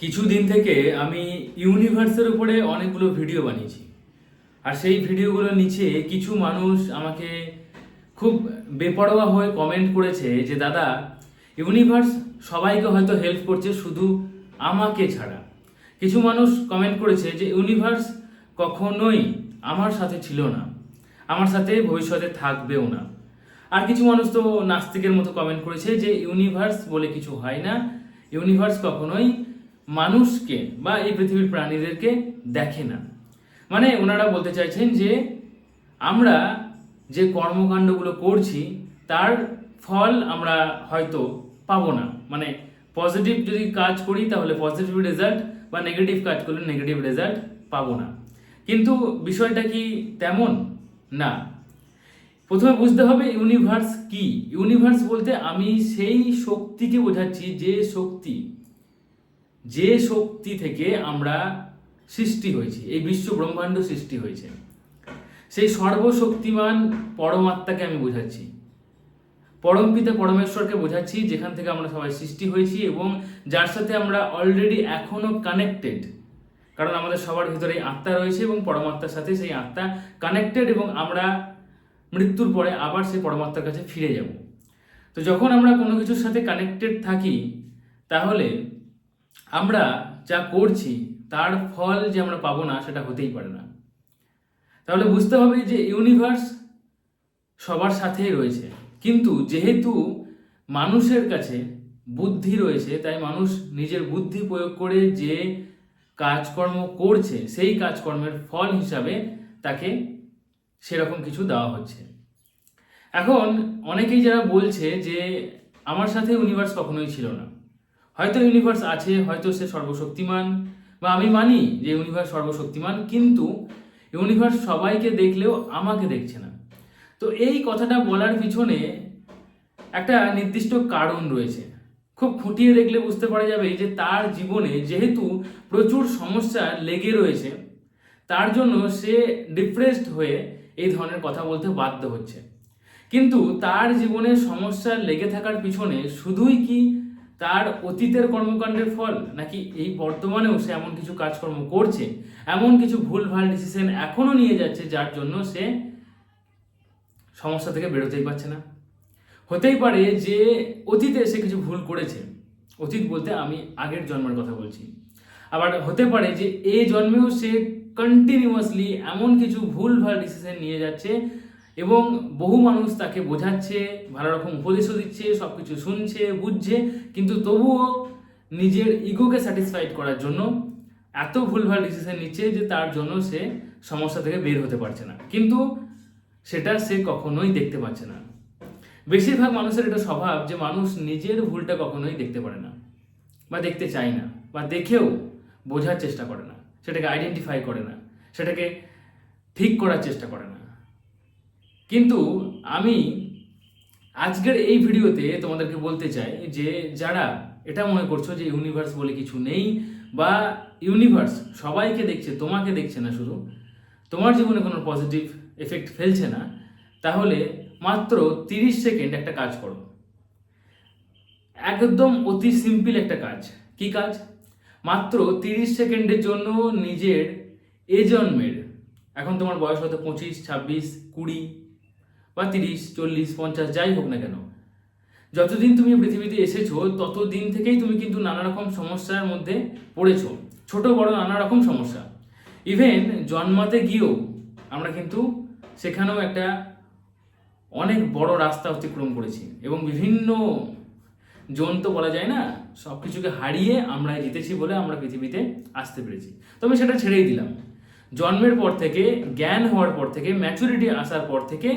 কিছুদিন থেকে আমি ইউনিভার্সের উপরে অনেকগুলো ভিডিও বানিয়েছি। আর সেই ভিডিওগুলোর নিচে কিছু মানুষ আমাকে খুব বেপরোয়া হয়ে কমেন্ট করেছে যে, দাদা ইউনিভার্স সবাইকে হয়তো হেল্প করছে, শুধু আমাকে ছাড়া। কিছু মানুষ কমেন্ট করেছে যে ইউনিভার্স কখনোই আমার সাথে ছিল না। আমার সাথে ভবিষ্যতে থাকবেও না। আর কিছু মানুষ তো নাস্তিকের মতো কমেন্ট করেছে যে ইউনিভার্স বলে কিছু হয় না। ইউনিভার্স কখনোই মানুষকে বা এই পৃথিবীর প্রাণীদেরকে দেখে না। মানে ওনারা বলতে চাইছেন যে, আমরা যে কর্মকাণ্ডগুলো করছি, তার ফল আমরা হয়তো পাবো না। মানে পজিটিভ যদি কাজ করি, তাহলে পজিটিভ রেজাল্ট বা নেগেটিভ কাজ করলে নেগেটিভ রেজাল্ট পাবো না। কিন্তু বিষয়টা কি তেমন? না। প্রথমে বুঝতে হবে ইউনিভার্স কি। ইউনিভার্স বলতে আমি সেই শক্তিকে বোঝাচ্ছি যে শক্তি যে শক্তি থেকে আমরা সৃষ্টি হয়েছি, এই বিশ্ব ব্রহ্মাণ্ড সৃষ্টি হয়েছে, সেই সর্বশক্তিমান পরমাত্মাকে আমি বোঝাচ্ছি। পরমপিতা পরমেশ্বরকে বোঝাচ্ছি, যেখান থেকে আমরা সবাই সৃষ্টি হয়েছি এবং যার সাথে আমরা অলরেডি এখনও কানেক্টেড কারণ আমাদের সবার ভিতরে আত্মা রয়েছে এবং পরমাত্মার সাথে সেই আত্মা কানেক্টেড এবং আমরা মৃত্যুর পরে আবার সেই পরমাত্মার কাছে ফিরে যাব। তো যখন আমরা কোনো কিছুর সাথে কানেক্টেড থাকি, তাহলে আমরা যা করছি, তার ফল যে আমরা পাবো না, সেটা হতেই পারে না। তাহলে বুঝতে হবে যে ইউনিভার্স সবার সাথেই রয়েছে। কিন্তু যেহেতু মানুষের কাছে বুদ্ধি রয়েছে, তাই মানুষ নিজের বুদ্ধি প্রয়োগ করে যে কাজকর্ম করছে, সেই কাজকর্মের ফল হিসাবে তাকে সেরকম কিছু দেওয়া হচ্ছে। এখন অনেকেই যারা বলছে যে, আমার সাথে ইউনিভার্স কখনোই ছিল না। হয়তো ইউনিভার্স আছে, হয়তো সে সর্বশক্তিমান, বা আমি মানি যে ইউনিভার্স সর্বশক্তিমান, কিন্তু ইউনিভার্স সবাইকে দেখলেও আমাকে দেখছে না। তো এই কথাটা বলার পিছনে একটা নির্দিষ্ট কারণ রয়েছে। খুব খুঁটিয়ে দেখলে বুঝতে পারা যাবে যে তার জীবনে যেহেতু প্রচুর সমস্যা লেগে রয়েছে, তার জন্য সে ডিপ্রেসড হয়ে এই ধরনের কথা বলতে বাধ্য হচ্ছে। কিন্তু তার জীবনে সমস্যা লেগে থাকার পিছনে শুধুই কি তার অতীতের কর্মকাণ্ডের ফল? নাকি এই বর্তমানেও সে এমন কিছু কাজকর্ম করছে? এমন কিছু ভুলভাল ডিসিশন এখনও নিয়ে যাচ্ছে যার জন্য সে সমস্যা থেকে বেরোতেই পারছে না? হতেই পারে যে অতীতে সে কিছু ভুল করেছে। অতীত বলতে আমি আগের জন্মের কথা বলছি। আবার হতে পারে যে এই জন্মেও সে কন্টিনিউয়াসলি এমন কিছু ভুলভাল ডিসিশন নিয়ে যাচ্ছে এবং বহু মানুষ তাকে বোঝাচ্ছে, ভালো রকম উপদেশও দিচ্ছে সব কিছু শুনছে, বুঝছে, কিন্তু তবুও নিজের ইগোকে স্যাটিসফাইড করার জন্য এত ভুলভাল ডিসিশন নিচ্ছে যে তার জন্য সে সমস্যা থেকে বের হতে পারছে না। কিন্তু সেটা সে কখনোই দেখতে পাচ্ছে না। বেশিরভাগ মানুষের এটা স্বভাব যে মানুষ নিজের ভুলটা কখনোই দেখতে পারে না, বা দেখতে চায় না, বা দেখেও বোঝার চেষ্টা করে না, সেটাকে আইডেন্টিফাই করে না, সেটাকে ঠিক করার চেষ্টা করে না। কিন্তু আমি আজকের এই ভিডিওতে তোমাদেরকে বলতে চাই যে যারা এটা মনে করছ যে ইউনিভার্স বলে কিছু নেই বা ইউনিভার্স সবাইকে দেখছে, তোমাকে দেখছে না শুধু, তোমার জীবনে কোনো পজিটিভ এফেক্ট ফেলছে না, তাহলে মাত্র তিরিশ সেকেন্ড একটা কাজ করো। একদম অতি সিম্পল একটা কাজ। কি কাজ? মাত্র তিরিশ সেকেন্ডের জন্য নিজের এ জন্মের, এখন তোমার বয়স হয়তো পঁচিশ, ছাব্বিশ, কুড়ি বা তিরিশ, চল্লিশ, পঞ্চাশ, যাই হোক না কেন। যতদিন তুমি পৃথিবীতে এসেছ, ততদিন থেকেই তুমি কিন্তু নানা রকম সমস্যার মধ্যে পড়েছো। ছোট, বড়, নানা রকম সমস্যা। ইভেন জন্মাতে গিয়েও আমরা কিন্তু সেখানেও একটা অনেক বড় রাস্তা অতিক্রম করেছি এবং বিভিন্ন জন তো বলা যায় না সব কিছুকে হারিয়ে আমরা জিতেছি বলে আমরা পৃথিবীতে আসতে পেরেছি। তবে সেটা ছেড়েই দিলাম। জন্মের পর থেকে, জ্ঞান হওয়ার পর থেকে ম্যাচুরিটি আসার পর থেকে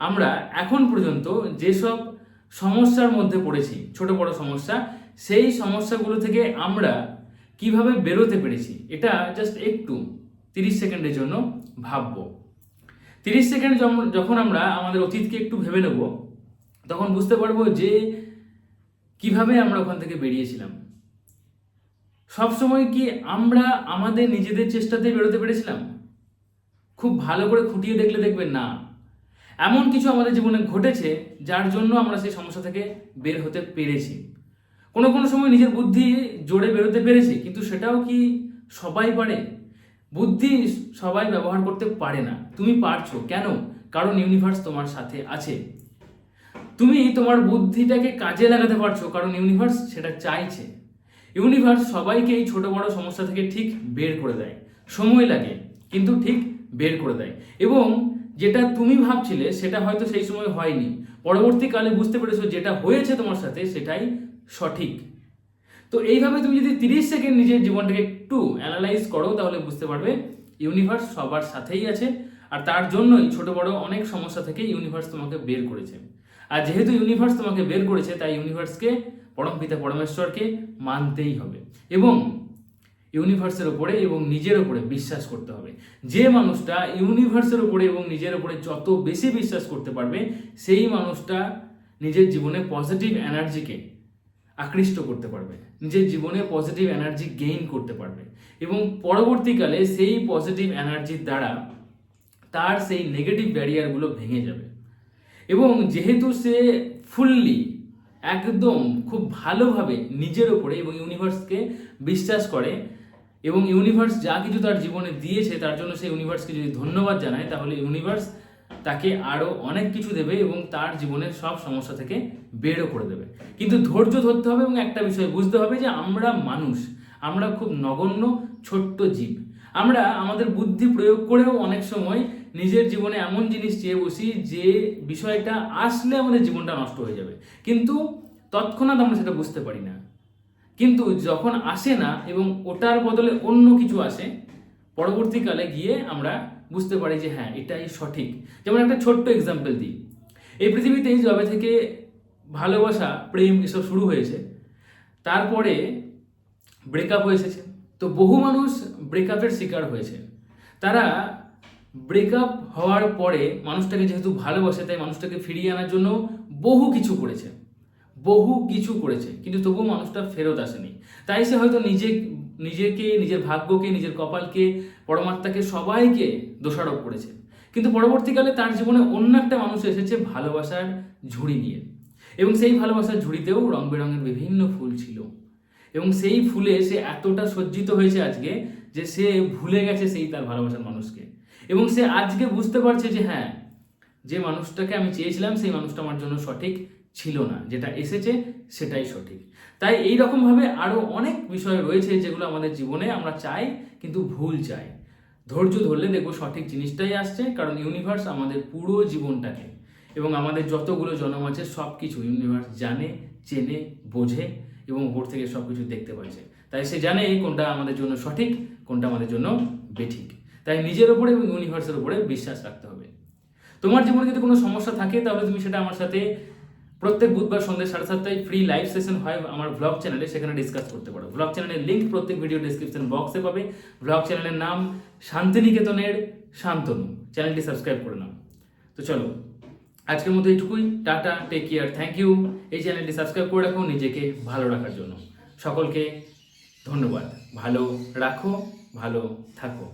আমরা এখন পর্যন্ত যেসব সমস্যার মধ্যে পড়েছি, ছোট বড় সমস্যা, সেই সমস্যাগুলো থেকে আমরা কীভাবে বেরোতে পেরেছি, এটা জাস্ট একটু তিরিশ সেকেন্ডের জন্য ভাববো। তিরিশ সেকেন্ড যখন আমরা আমাদের অতীতকে একটু ভেবে নেব, তখন বুঝতে পারব যে কীভাবে আমরা ওখান থেকে বেরিয়েছিলাম। সবসময় কি আমরা আমাদের নিজেদের চেষ্টাতেই বেরোতে পেরেছিলাম? খুব ভালো করে খুঁটিয়ে দেখলে দেখবেন না এমন কিছু আমাদের জীবনে ঘটেছে যার জন্য আমরা সেই সমস্যা থেকে বের হতে পেরেছি। কোনো কোনো সময় নিজের বুদ্ধি জোরে বেরোতে পেরেছি, কিন্তু সেটাও কি সবাই পারে? বুদ্ধি সবাই ব্যবহার করতে পারে না। তুমি পারছ। কেন? কারণ ইউনিভার্স তোমার সাথে আছে। তুমি তোমার বুদ্ধিটাকে কাজে লাগাতে পারছ, কারণ ইউনিভার্স সেটা চাইছে। ইউনিভার্স সবাইকে এই ছোট বড় সমস্যা থেকে ঠিক বের করে দেয়। সময় লাগে, কিন্তু ঠিক বের করে দেয়। এবং যেটা তুমি ভাবছিলে, সেটা হয়তো সেই সময় হয়নি। পরবর্তীকালে বুঝতে পেরেছ যেটা হয়েছে তোমার সাথে, সেটাই সঠিক। তো এইভাবে তুমি যদি তিরিশ সেকেন্ড নিজের জীবনটাকে একটু অ্যানালাইজ করো, তাহলে বুঝতে পারবে ইউনিভার্স সবার সাথেই আছে। আর তার জন্যই ছোট বড় অনেক সমস্যা থেকে ইউনিভার্স তোমাকে বের করেছে। আর যেহেতু ইউনিভার্স তোমাকে বের করেছে, তাই ইউনিভার্সকে পরমপিতা পরমেশ্বরকে মানতেই হবে। এবং ইউনিভার্সের উপরে এবং নিজের উপরে বিশ্বাস করতে হবে। যে মানুষটা ইউনিভার্সের উপরে এবং নিজের উপরে যত বেশি বিশ্বাস করতে পারবে, সেই মানুষটা নিজের জীবনে পজিটিভ এনার্জিকে আকৃষ্ট করতে পারবে। নিজের জীবনে পজিটিভ এনার্জি গেইন করতে পারবে। এবং পরবর্তীকালে সেই পজিটিভ এনার্জির দ্বারা তার সেই নেগেটিভ ব্যারিয়ারগুলো ভেঙে যাবে। এবং যেহেতু সে ফুললি একদম খুব ভালোভাবে নিজের ওপরে এবং ইউনিভার্সকে বিশ্বাস করে এবং ইউনিভার্স যা কিছু তার জীবনে দিয়েছে, তার জন্য সেই ইউনিভার্সকে যদি ধন্যবাদ জানায়, তাহলে ইউনিভার্স তাকে আরও অনেক কিছু দেবে এবং তার জীবনের সব সমস্যা থেকে বেরও করে দেবে। কিন্তু ধৈর্য ধরতে হবে এবং একটা বিষয় বুঝতে হবে যে আমরা মানুষ, আমরা খুব নগণ্য, ছোট্ট জীব। আমরা আমাদের বুদ্ধি প্রয়োগ করেও অনেক সময় নিজের জীবনে এমন জিনিস চেয়ে বসি যে বিষয়টা আসলে আমাদের জীবনটা নষ্ট হয়ে যাবে। কিন্তু তৎক্ষণাৎ আমরা সেটা বুঝতে পারি না। কিন্তু যখন আসে না এবং ওটার বদলে অন্য কিছু আসে, পরবর্তীকালে গিয়ে আমরা বুঝতে পারি যে হ্যাঁ এটাই সঠিক। যেমন একটা ছোট্ট এক্সাম্পল দিই। এই পৃথিবীতে যবে থেকে ভালোবাসা, প্রেম এসব শুরু হয়েছে। তারপরে ব্রেকআপ হয়ে এসেছে। তো বহু মানুষ ব্রেকআপের শিকার হয়েছে। তারা ব্রেকআপ হওয়ার পরে মানুষটাকে যেহেতু ভালোবাসে, তাই মানুষটাকে ফিরিয়ে আনার জন্য বহু কিছু করেছে। বহু কিছু করেছে, কিন্তু তবুও মানুষটা ফেরত আসেনি। তাই সে হয়তো নিজে, নিজেকে, নিজের ভাগ্যকে, নিজের কপালকে, পরমাত্মাকে সবাইকে দোষারোপ করেছে। কিন্তু পরবর্তীকালে তার জীবনে অন্য একটা মানুষ এসেছে ভালোবাসার ঝুড়ি নিয়ে। এবং সেই ভালোবাসার ঝুড়িতেও রং বেরঙের বিভিন্ন ফুল ছিল। এবং সেই ফুলে সে এতটা সজ্জিত হয়েছে আজকে যে সে ভুলে গেছে সেই তার ভালোবাসার মানুষকে। এবং সে আজকে বুঝতে পারছে যে হ্যাঁ যে মানুষটাকে আমি চেয়েছিলাম সেই মানুষটা আমার জন্য সঠিক ছিল না, যেটা এসেছে সেটাই সঠিক। তাই এই রকমভাবে আরও অনেক বিষয় রয়েছে যেগুলো আমাদের জীবনে আমরা চাই, কিন্তু ভুল চাই। ধৈর্য ধরলে দেখব সঠিক জিনিসটাই আসছে, কারণ ইউনিভার্স আমাদের পুরো জীবনটাকে এবং আমাদের যতগুলো জন্ম আছে সব কিছু ইউনিভার্স জানে, চেনে, বোঝে এবং উপর থেকে সব কিছু দেখতে পাচ্ছে। তাই সে জানে কোনটা আমাদের জন্য সঠিক, কোনটা আমাদের জন্য বেঠিক। তাই নিজের ওপরে এবং ইউনিভার্সের উপরে বিশ্বাস রাখতে হবে। তোমার জীবনে যদি কোনো সমস্যা থাকে, তাহলে তুমি সেটা আমার সাথে প্রত্যেক বুধবার সন্ধ্যে সাড়ে সাতটায় ফ্রি লাইভ সেশন হয় আমার ব্লগ চ্যানেলে সেখানে ডিসকাস করতে পারো। ব্লগ চ্যানেলের লিঙ্ক প্রত্যেক ভিডিও ডিসক্রিপশন বক্সে পাবে। ব্লগ চ্যানেলের নাম শান্তিনিকেতনের শান্তনু। চ্যানেলটি সাবস্ক্রাইব করে নাও। তো চলো, আজকের মতো এইটুকুই। Tata take care thank you এই চ্যানেলটি সাবস্ক্রাইব করে রাখো, নিজেকে ভালো রাখার জন্য। সকলকে ধন্যবাদ। ভালো রাখো, ভালো থাকো।